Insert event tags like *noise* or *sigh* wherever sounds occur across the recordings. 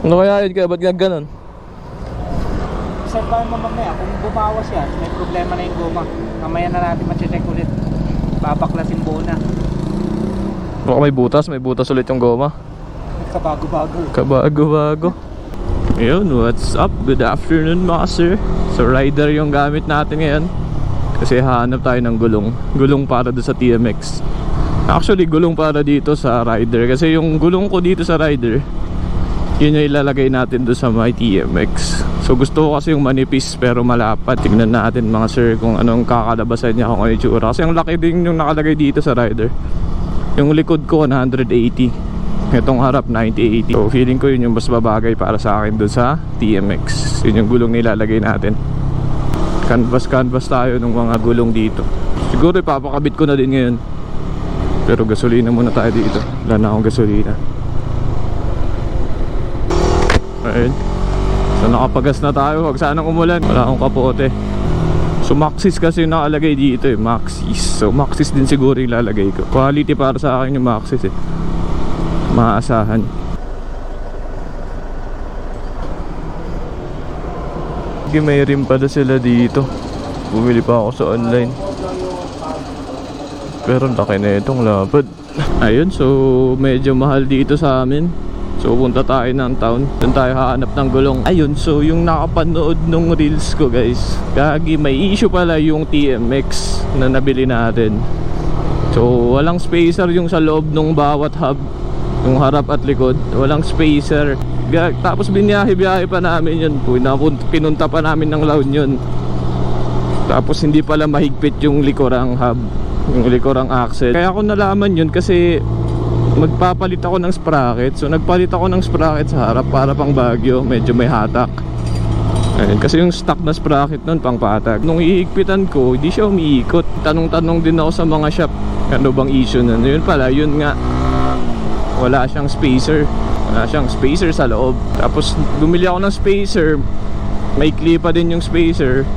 Ano kaya yun kaya? Ba't nga ganun? Taon mo mamaya, kung bumawas yan, may problema na yung goma. Mamaya na natin ma-check ulit. Babaklasin buo na. Baka may butas, may butas ulit yung goma. Kabago-bago. Kabago-bago. Ayun, what's up? Good afternoon mga sir. So rider yung gamit natin ngayon. Kasi hahanap tayo ng gulong. Gulong para doon sa TMX. Actually, gulong para dito sa rider. Kasi yung gulong ko dito sa rider, yun yung ilalagay natin doon sa my TMX. So gusto ko kasi yung manipis pero malapat. Tignan natin mga sir kung anong kakalabasan niya kung ano yung tsura. Kasi ang laki din yung nakalagay dito sa rider. Yung likod ko 180. Itong harap 90-80 So feeling ko yun yung mas babagay para sa akin doon sa TMX Yun yung gulong nilalagay natin Canvas canvas tayo ng mga gulong dito Siguro ipapakabit ko na din ngayon Pero gasolina muna tayo dito Wala na akong gasolina Ayun. So nakapagas na tayo. Huwag sanang umulan. Wala akong kapote. So Maxis kasi yung nakalagay dito eh. Maxis. So Maxis din siguro yung lalagay ko. Quality para sa akin yung Maxis eh. Maasahan Sige may rim pala sila dito. Bumili pa ako sa online. Pero laki na itong lapad. Ayun so medyo mahal dito sa amin So punta tayo ng town. Doon tayo hahanap ng gulong. Ayun so yung nakapanood nung reels ko guys Kagi may issue pala yung TMX Na nabili natin. So walang spacer yung sa loob ng bawat hub Yung harap at likod. Walang spacer. Ga- Tapos biniyahe-biyahe pa namin yun. Pinapun- Pinunta pa namin ng La Union Tapos hindi pala mahigpit yung likurang hub Yung likurang axle Kaya ako nalaman yun kasi Magpapalit ako ng sprocket. So nagpalit ako ng sprocket sa harap Para pang bagyo Medyo may hatak. Ayun, kasi yung stock na sprocket nun pang patag Nung iigpitan ko, hindi siya umiikot. Tanong-tanong din ako sa mga shop Ano bang issue nun? Yun pala, yun nga. Wala siyang spacer. Wala siyang spacer sa loob. Tapos bumili ako ng spacer. May pa din yung spacer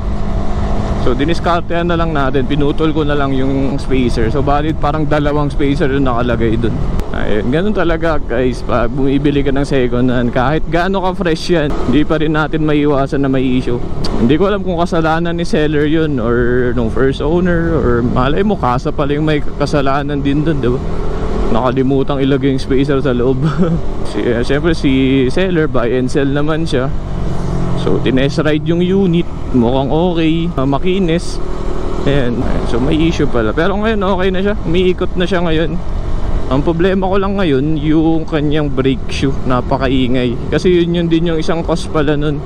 So diniskartehan na lang natin. Pinutol ko na lang yung spacer. So balit parang dalawang spacer yung nakalagay dun. Ayun, ganun talaga guys. Pag bumibili ka ng second hand Kahit gaano ka fresh yan Hindi pa rin natin maiiwasan na may issue. Hindi ko alam kung kasalanan ni seller yun Or nung first owner Or malay mo kasa pala yung may kasalanan din dun diba? Nakalimutang ilagay yung spacer sa loob. *laughs* Si, eh, Siyempre si seller buy and sell naman siya So tinest ride yung unit. Mukhang okay. Uh, Makinis. Ayan. So may issue pala. Pero ngayon okay na siya. Umiikot na siya ngayon. Ang problema ko lang ngayon Yung kanyang brake shoe. Napakaingay. Kasi yun yun din yung isang cause pala nun.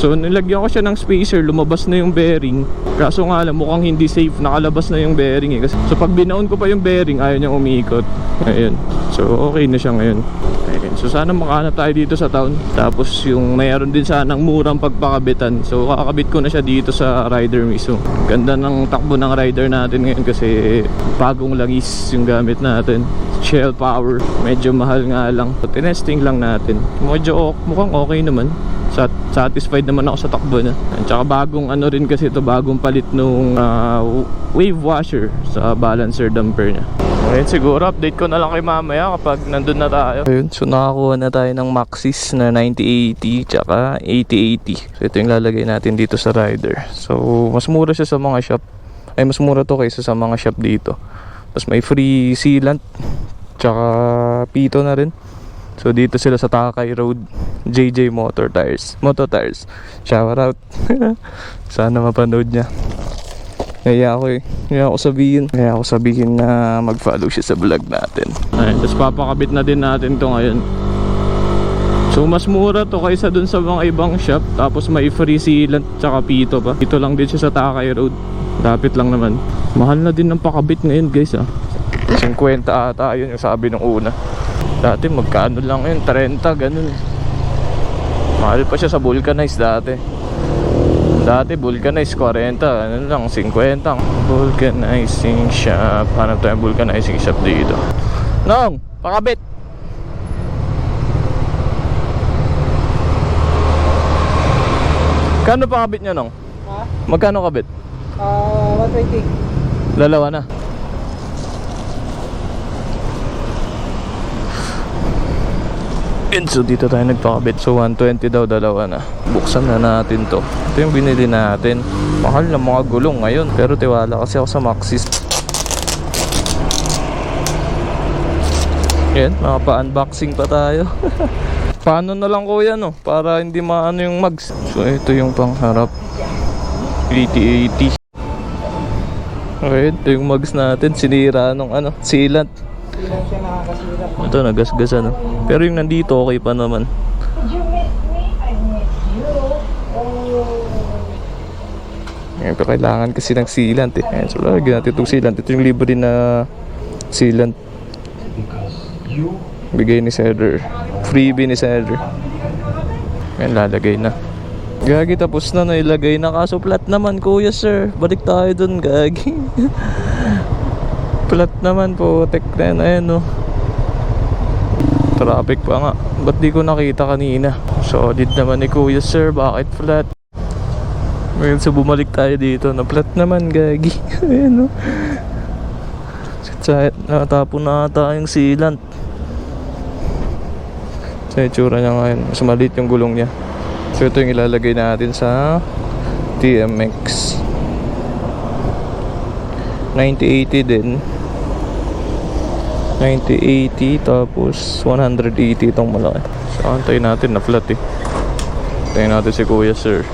So nilagyan ko siya ng spacer. Lumabas na yung bearing Kaso nga lang mukhang hindi safe. Nakalabas na yung bearing eh. Kasi, So pag binaon ko pa yung bearing Ayaw niyang umiikot. Ayun. So okay na siya ngayon. Ayun. So sana makahanap tayo dito sa town. Tapos yung mayroon din sanang murang pagpakabitan. So kakabit ko na siya dito sa rider mismo. Ganda ng takbo ng rider natin ngayon Kasi bagong langis yung gamit natin. Shell power. Medyo mahal nga lang. So, Tinesting lang natin. Medyo mukhang okay naman Sat satisfied naman ako sa takbo na At saka bagong ano rin kasi ito Bagong palit nung ah, wave washer Sa balancer damper niya. Ayun siguro update ko na lang kay mamaya kapag nandun na tayo. Ayun so nakakuha na tayo ng Maxis na 9080 tsaka 8080 So ito yung lalagay natin dito sa rider. So mas mura siya sa mga shop. Ay mas mura to kaysa sa mga shop dito. Tapos may free sealant Tsaka pito na rin So dito sila sa Takay Road JJ Motor Tires Motor Tires Shout out *laughs* Sana mapanood niya kaya ako eh. Kaya ako sabihin. Kaya ako sabihin na mag-follow siya sa vlog natin. Ayun, tapos papakabit na din natin to ngayon. So mas mura to kaysa dun sa mga ibang shop. Tapos may free sealant tsaka pito pa. Dito lang din siya sa Takay Road. Lapit lang naman. Mahal na din ng pakabit ngayon guys ah. 50 ata yun yung sabi nung una. Dati magkano lang yun? 30 ganun. Mahal pa siya sa vulcanize dati. Dati vulcanize 40, ano lang 50. Vulcanizing shop. Hanap tayo vulcanizing shop dito. Nong, pakabit. Kano pakabit niya nong? Ha? Magkano kabit? Ah, 120. Dalawa na. And so dito tayo nagpakabit. So 120 daw dalawa na. Buksan na natin to. Ito yung binili natin. Mahal na mga gulong ngayon. Pero tiwala kasi ako sa Maxis. Yan, makapa-unboxing pa tayo. *laughs* Paano na lang kuya no? Para hindi maano yung mags. So ito yung pangharap. 8080. Okay, ito yung mags natin. Sinira nung ano, sealant. Hindi lang siya nakakasira. Ito, nagasgasan. No? Pero yung nandito, okay pa naman. Did you miss me? I miss you. Oh. Pero kailangan kasi ng sealant eh. Ayan, so lagyan natin itong sealant. Ito yung libre na sealant. Bigay ni seller. Freebie ni seller. Ayan, lalagay na. Gagi, tapos na nailagay na. Kaso flat naman, kuya sir. Balik tayo dun, gagi. *laughs* flat naman po. Tek na yan. Ayan, no. Traffic pa nga. Ba't di ko nakita kanina? Solid naman ni kuya sir. Bakit flat? Ngayon so bumalik tayo dito na flat naman gagi. *laughs* Ayan no. Sa natapon na ata yung sealant. Sa itsura niya ngayon. Mas maliit yung gulong niya. So ito yung ilalagay natin sa TMX. 9080 din. 9080 tapos 180 itong malaki. So antayin natin na flat eh. Antayin natin si Kuya Sir.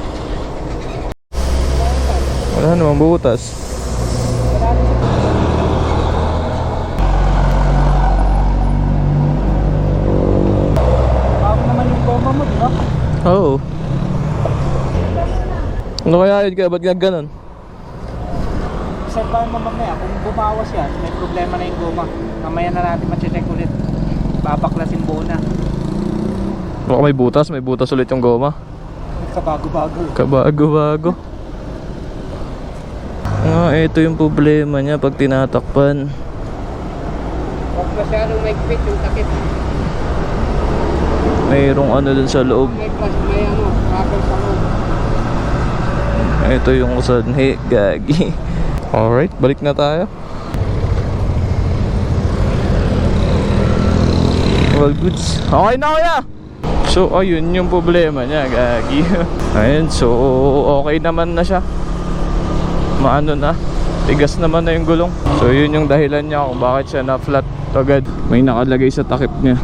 Wala namang butas. Oo. Ano kaya yun kaya? Ba't nga ganun? Obserbahan mo mamaya, kung bumawas yan, may problema na yung goma. Mamaya na natin machecheck ulit. Babaklasin buo na. Baka may butas, may butas ulit yung goma. Kabago-bago. Kabago-bago. Ah, ito yung problema niya pag tinatakpan. Huwag masyadong maigpit yung takip. Mayroong ano dun sa loob. May plus, may ano, sa loob. Ito yung sanhi, gagi. *laughs* Alright, balik na tayo. Well, goods. Okay na kuya! So, ayun yung problema niya, gagi. *laughs* Ayun, so okay naman na siya. Maano na. Tigas naman na yung gulong. So, yun yung dahilan niya kung bakit siya na-flat agad. May nakalagay sa takip niya.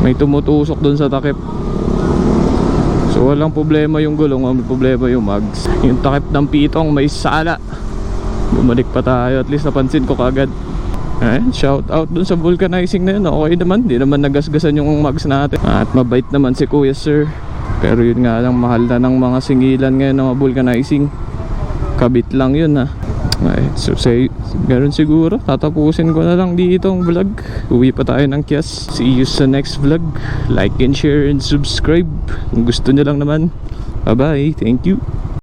May tumutusok dun sa takip. So walang problema yung gulong, walang problema yung mags. Yung takip ng pitong may sala. Bumalik pa tayo, at least napansin ko kagad. Eh, shout out dun sa vulcanizing na yun. Okay naman, di naman nagasgasan yung mags natin. At mabait naman si Kuya Sir. Pero yun nga lang, mahal na ng mga singilan ngayon ng vulcanizing. Kabit lang yun ha. Ay, so say, ganun siguro. Tatapusin ko na lang dito ang vlog. Uwi pa tayo ng Kias. See you sa next vlog. Like and share and subscribe. Kung gusto nyo lang naman. Bye bye. Thank you.